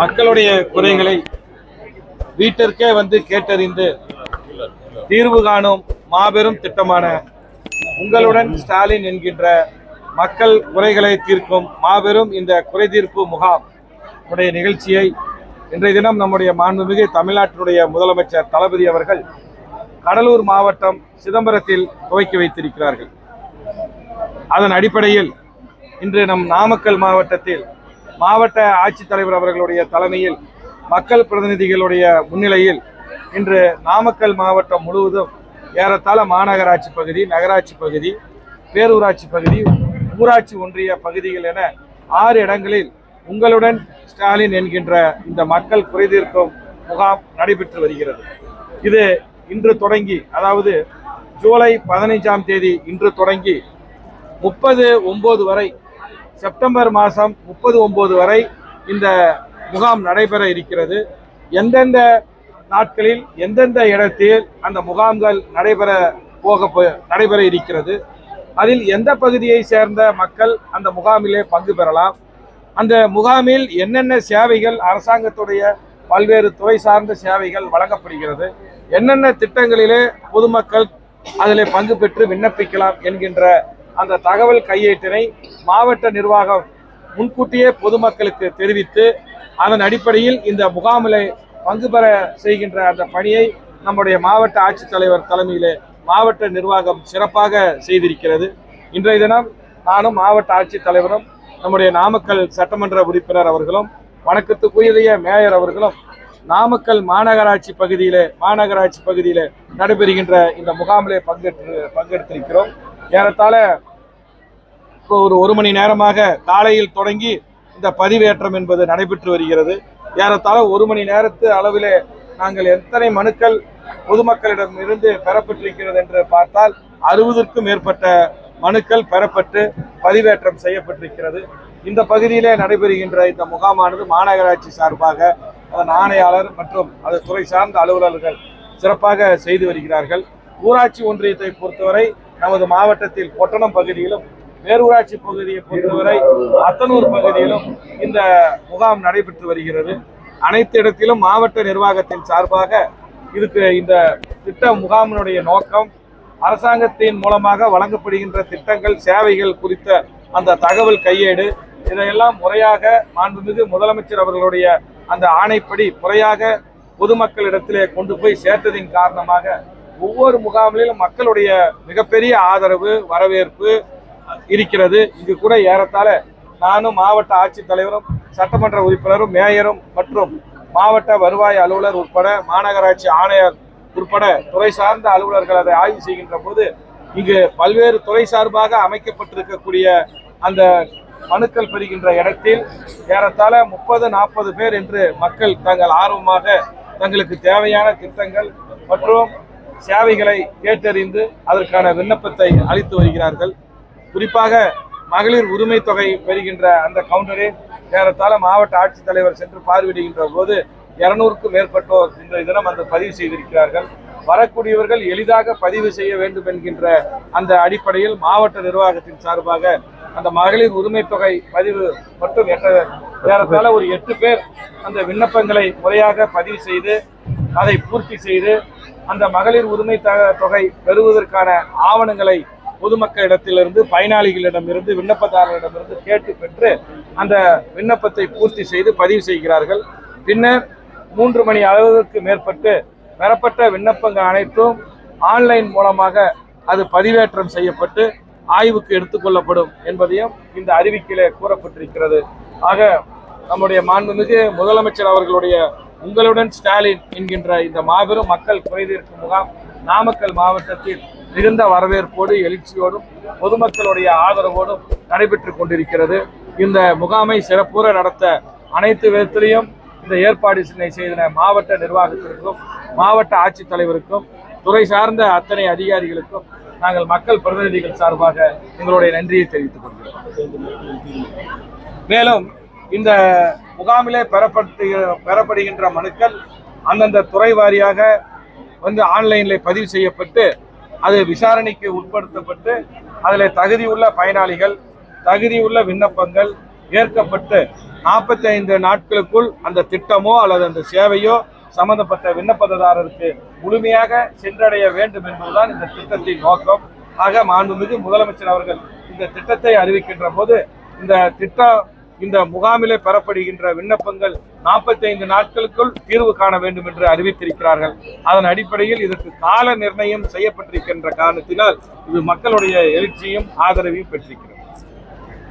மக்களுடைய குறைகளை வீட்டிற்கே வந்து கேட்டறிந்து தீர்வு காணும் மாபெரும் திட்டமான உங்களுடன் ஸ்டாலின் என்கின்ற மக்கள் குறைகளை தீர்க்கும் மாபெரும் இந்த குறை தீர்ப்பு முகாம் உடைய நிகழ்ச்சியை இன்றைய தினம் நம்முடைய மாண்புமிகு தமிழ்நாட்டினுடைய முதலமைச்சர் தளபதி அவர்கள் கடலூர் மாவட்டம் சிதம்பரத்தில் துவக்கி வைத்திருக்கிறார்கள். அதன் அடிப்படையில் இன்று நம் நாமக்கல் மாவட்டத்தில் மாவட்ட ஆட்சித்தலைவர் அவர்களுடைய தலைமையில் மக்கள் பிரதிநிதிகளுடைய முன்னிலையில் இன்று நாமக்கல் மாவட்டம் முழுவதும் ஏறத்தாழ மாநகராட்சி பகுதி நகராட்சி பகுதி பேரூராட்சி பகுதி ஊராட்சி ஒன்றிய பகுதிகள் என ஆறு இடங்களில் உங்களுடன் ஸ்டாலின் என்கின்ற இந்த மக்கள் குறைதீர்க்கும் முகாம் நடைபெற்று வருகிறது. இது இன்று தொடங்கி அதாவது ஜூலை பதினைஞ்சாம் தேதி இன்று தொடங்கி முப்பது ஒன்பது வரை செப்டம்பர் மாதம் முப்பது ஒம்பது வரை இந்த முகாம் நடைபெற இருக்கிறது. எந்தெந்த நாட்களில் எந்தெந்த இடத்தில் அந்த முகாம்கள் நடைபெற போக போ- நடைபெற இருக்கிறது. அதில் எந்த பகுதியை சேர்ந்த மக்கள் அந்த முகாமிலே பங்கு பெறலாம்? அந்த முகாமில் என்னென்ன சேவைகள் அரசாங்கத்துடைய பல்வேறு துறை சார்ந்த சேவைகள் வழங்கப்படுகிறது? என்னென்ன திட்டங்களிலே பொதுமக்கள் அதில் பங்கு பெற்று விண்ணப்பிக்கலாம் என்கின்ற அந்த தகவல் கையேட்டினை மாவட்ட நிர்வாகம் முன்கூட்டியே பொதுமக்களுக்கு தெரிவித்து அதன் அடிப்படையில் இந்த முகாமிலே பங்கு பெற செய்கின்ற அந்த பணியை நம்முடைய மாவட்ட ஆட்சித்தலைவர் தலைமையிலே மாவட்ட நிர்வாகம் சிறப்பாக செய்திருக்கிறது. இன்றைய தினம் நானும் மாவட்ட ஆட்சித்தலைவரும் நம்முடைய நாமக்கல் சட்டமன்ற உறுப்பினர் அவர்களும் வணக்கத்துக்குரிய மேயர் அவர்களும் நாமக்கல் மாநகராட்சி பகுதியிலே மாநகராட்சி பகுதியிலே நடைபெறுகின்ற இந்த முகாமிலே பங்கேற்று பங்கெடுத்திருக்கிறோம். ஏறத்தாழ ஒரு ஒரு மணி நேரமாக காலையில் தொடங்கி இந்த பதிவேற்றம் என்பது நடைபெற்று வருகிறது. ஏறத்தாழ ஒரு மணி நேரத்து அளவிலே நாங்கள் எத்தனை மனுக்கள் பொதுமக்களிடம் இருந்து பெறப்பட்டிருக்கிறது என்று பார்த்தால் அறுபதுக்கும் மேற்பட்ட மனுக்கள் பெறப்பட்டு பதிவேற்றம் செய்யப்பட்டிருக்கிறது. இந்த பகுதியிலே நடைபெறுகின்ற இந்த முகாமானது மாநகராட்சி சார்பாக அதன் ஆணையாளர் மற்றும் அது துறை சார்ந்த அலுவலர்கள் சிறப்பாக செய்து வருகிறார்கள். ஊராட்சி ஒன்றியத்தை பொறுத்தவரை நமது மாவட்டத்தில் பொட்டணம் பகுதியிலும் பேரூராட்சி பகுதியை பொறுத்தவரை அத்தனூர் பகுதியிலும் இந்த முகாம் நடைபெற்று வருகிறது. அனைத்து இடத்திலும் மாவட்ட நிர்வாகத்தின் சார்பாக இதுக்கு இந்த திட்ட முகாமினுடைய நோக்கம் அரசாங்கத்தின் மூலமாக வழங்கப்படுகின்ற திட்டங்கள் சேவைகள் குறித்த அந்த தகவல் கையேடு இதையெல்லாம் முறையாக மாண்புமிகு முதலமைச்சர் அவர்களுடைய அந்த ஆணைப்படி முறையாக பொதுமக்களிடத்திலே கொண்டு போய் சேர்த்ததின் காரணமாக ஒவ்வொரு முகாமிலும் மக்களுடைய மிகப்பெரிய ஆதரவு வரவேற்பு இருக்கிறது. இது கூட ஏறத்தாழ நானும் மாவட்ட ஆட்சித்தலைவரும் சட்டமன்ற உறுப்பினரும் மேயரும் மற்றும் மாவட்ட வருவாய் அலுவலர் உட்பட மாநகராட்சி ஆணையர் உட்பட துறை சார்ந்த அலுவலர்கள் அதை ஆய்வு செய்கின்ற போது இங்கு பல்வேறு துறை சார்பாக அமைக்கப்பட்டிருக்கக்கூடிய அந்த மனுக்கள் பெறுகின்ற இடத்தில் ஏறத்தாழ முப்பது நாற்பது பேர் என்று மக்கள் தங்கள் ஆர்வமாக தங்களுக்கு தேவையான திட்டங்கள் மற்றும் சேவைகளை கேட்டறிந்து அதற்கான விண்ணப்பத்தை அளித்து வருகிறார்கள். குறிப்பாக மகளிர் உரிமை தொகை பெறுகின்ற அந்த கவுண்டரில் ஏறத்தாழ மாவட்ட ஆட்சித்தலைவர் சென்று பார்வையிடுகின்ற போது இருநூறுக்கும் மேற்பட்டோர் இன்றைய தினம் அந்த பதிவு செய்திருக்கிறார்கள். வரக்கூடியவர்கள் எளிதாக பதிவு செய்ய வேண்டும் என்கின்ற அந்த அடிப்படையில் மாவட்ட நிர்வாகத்தின் சார்பாக அந்த மகளிர் உரிமை தொகை பதிவு மட்டும் எட்ட ஏறத்தாழ ஒரு எட்டு பேர் அந்த விண்ணப்பங்களை முறையாக பதிவு செய்து அதை பூர்த்தி செய்து அந்த மகளிர் உரிமை தொகை பெறுவதற்கான ஆவணங்களை பொதுமக்களிடத்திலிருந்து பயனாளிகளிடமிருந்து விண்ணப்பதாரர்களிடமிருந்து கேட்டு பெற்று அந்த விண்ணப்பத்தை பூர்த்தி செய்து பதிவு செய்கிறார்கள். பின்னர் மூன்று மணி அளவிற்கு மேற்பட்டு பெறப்பட்ட விண்ணப்பங்கள் அனைத்தும் ஆன்லைன் மூலமாக அது பதிவேற்றம் செய்யப்பட்டு ஆய்வுக்கு எடுத்துக்கொள்ளப்படும் என்பதையும் இந்த அறிவிக்கையிலே கூறப்பட்டிருக்கிறது. ஆக நம்முடைய மாண்புமிகு முதலமைச்சர் அவர்களுடைய உங்களுடன் ஸ்டாலின் என்கின்ற இந்த மாபெரும் மக்கள் குறைதீர்க்கும் முகாம் நாமக்கல் மாவட்டத்தில் மிகுந்த வரவேற்போடு எழுச்சியோடும் பொதுமக்களுடைய ஆதரவோடும் நடைபெற்றுக் கொண்டிருக்கிறது. இந்த முகாமை சிறப்புற நடத்த அனைத்து விதத்திலையும் இந்த ஏற்பாடு செய்த மாவட்ட நிர்வாகத்திற்கும் மாவட்ட ஆட்சித்தலைவருக்கும் துறை சார்ந்த அத்தனை அதிகாரிகளுக்கும் நாங்கள் மக்கள் பிரதிநிதிகள் சார்பாக எங்களுடைய நன்றியை தெரிவித்துக் கொள்கிறோம். மேலும் இந்த முகாமிலே பெறப்பட்டு பெறப்படுகின்ற மனுக்கள் அந்தந்த துறை வாரியாக வந்து ஆன்லைனில் பதிவு செய்யப்பட்டு அது விசாரணைக்கு உட்படுத்தப்பட்டு அதில் தகுதியுள்ள பயனாளிகள் தகுதியுள்ள விண்ணப்பங்கள் ஏற்கப்பட்டு நாற்பத்தி ஐந்து நாட்களுக்குள் அந்த திட்டமோ அல்லது அந்த சேவையோ சம்பந்தப்பட்ட விண்ணப்பதாரருக்கு முழுமையாக சென்றடைய வேண்டும் என்பதுதான் இந்த திட்டத்தின் நோக்கம். ஆக மாண்புமிகு முதலமைச்சர் அவர்கள் இந்த திட்டத்தை அறிவிக்கின்ற போது இந்த திட்டம் இந்த முகாமிலே பெறப்படுகின்ற விண்ணப்பங்கள் 45 நாட்களுக்குள் தீர்வு காண வேண்டும் என்று அறிவித்திருக்கிறார்கள். அதன் அடிப்படையில் இதற்கு கால நிர்ணயம் செய்யப்பட்டிருக்கின்ற காரணத்தினால் இது மக்களுடைய எழுச்சியும் ஆதரவையும் பெற்றிருக்கிறது.